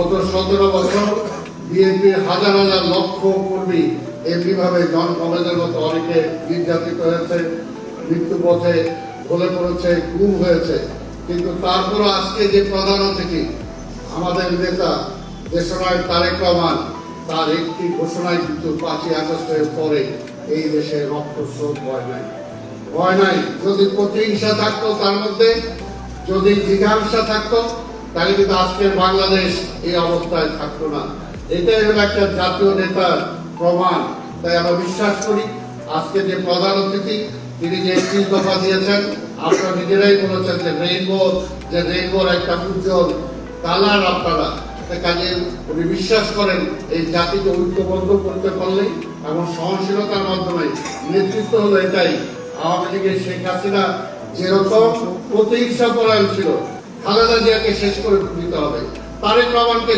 গত সতেরো বছর বিএনপির হাজার হাজার লক্ষ কর্মী এমনিভাবে কলেজের মতো অনেকে নির্যাতিত হয়েছে, মৃত্যু পথে ঢলে পড়েছে, গুম হয়েছে। কিন্তু তারপরও আজকে যে প্রধান অতিথি, আমাদের নেতা দেশনায়ক তারেক রহমান, তার একটি ঘোষণায় কিন্তু পাঁচই আগস্টের পরে এই দেশে রক্ত স্রোত হয় নাই। ভয় নাই। যদি প্রতিহিংসা থাকতো তার মধ্যে, যদি জিজ্ঞাসা থাকতো তাহলে কিন্তু আজকের বাংলাদেশ এই অবস্থায় থাকতো না। এটাই হলো একটা জাতীয় নেতার প্রমাণ। তাই আমরা বিশ্বাস করি, আজকে যে প্রধান অতিথি, তিনি যে একত্রিশ দফা দিয়েছেন, আপনারা নিজেরাই বলেছেন যে রেইনবো যে রেইনবোর একটা উজ্জ্বল কালার আপনারা। কাজে উনি বিশ্বাস করেন, এই জাতিকে ঐক্যবদ্ধ করতে পারলেই এবং সহনশীলতার মাধ্যমে নেতৃত্ব হলো এটাই। আওয়ামী লীগের শেখ হাসিনা যেরকম প্রতিহিংসা পরায়ণ ছিল খালেদা জিয়াকে শেষ করে দিতে হবে। তারেক রহমানকে